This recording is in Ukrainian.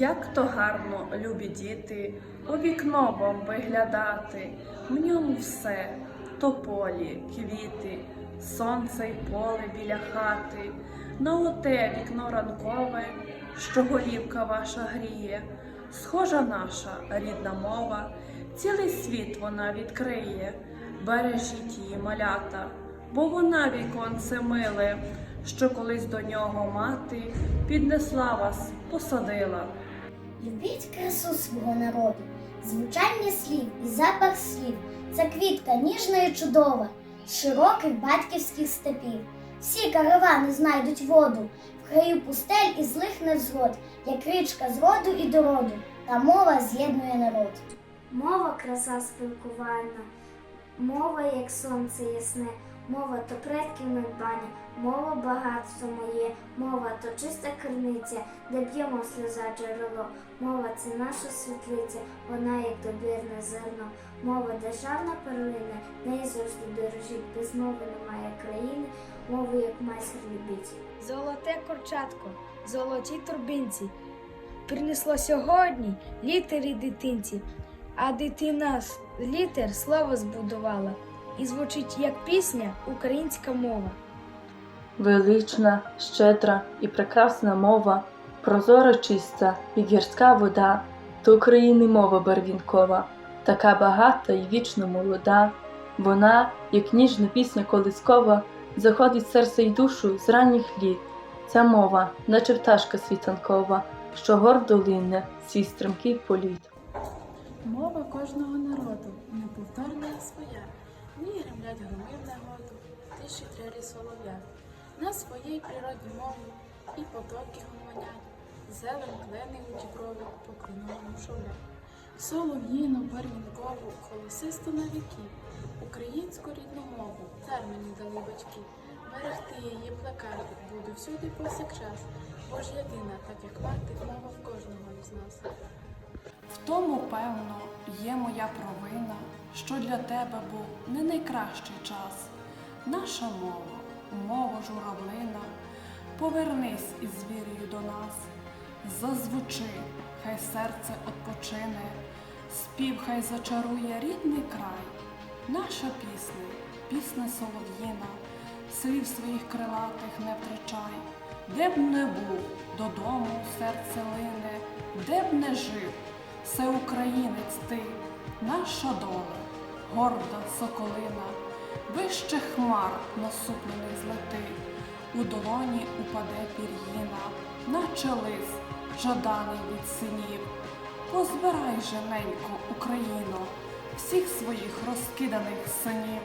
Як то гарно, любі діти, у вікно вам виглядати, в ньому все тополі, квіти, сонце й поле біля хати, на оте вікно ранкове, що голівка ваша гріє, схожа наша рідна мова, цілий світ вона відкриє, бережіть її малята, бо вона віконце миле, що колись до нього мати піднесла вас, посадила. Любіть красу свого народу, звучання слів і запах слів. Це квітка ніжна і чудова, широких батьківських степів. Всі каравани знайдуть воду, в краю пустель і злих невзгод, як річка з роду і до роду, та мова з'єднує народ. Мова краса спілкувальна, мова як сонце ясне, мова то предків надбання, мова багатство моє, мова то чиста криниця, де б'ємо сльоза джерело. Мова це наша світлиця, вона як добірне зерно. Мова державна перлина, неї завжди дорожить, без мови немає країни, мову як майстер любіть. Золоте корчатко, золотій турбинці. Принесло сьогодні літери дитинці, а дитина з літер слово збудувала. І звучить як пісня українська мова. Велична, щедра і прекрасна мова, прозора чиста і гірська вода, то України мова барвінкова, така багата і вічно молода. Вона, як ніжна пісня колискова, заходить в серце й душу з ранніх літ. Ця мова, наче пташка світанкова, що гордо лине свій стрімкий політ. Мова кожного народу неповторна і своя. В гремлять громи в негоду, тиші трелі солов'я. На своїй природній мові і потоки гомонять, зелень клени у діброві по кленовому шовлять. Солов'їну барвінкову, колосисту на віки, українську рідну мову, дар дали батьки. Берегти її плекати, буду всюди повсякчас, бо ж єдина, так як мати, мова в кожного із нас. В тому, певно, є моя провина, що для тебе був не найкращий час. Наша мова, мова журавлина, повернись із вірою до нас, зазвучи, хай серце odpoczyне, спів хай зачарує рідний край. Наша пісня, пісня солов'їна, слів своїх крилатих не втрачай, де б не був, додому серце лине, де б не жив, все українець ти, наша доля, горда соколина, вище хмар насуплених злети, у долоні упаде пір'їна, наче лис, жаданий від синів. Позбирай же, ненько, Україно, всіх своїх розкиданих синів.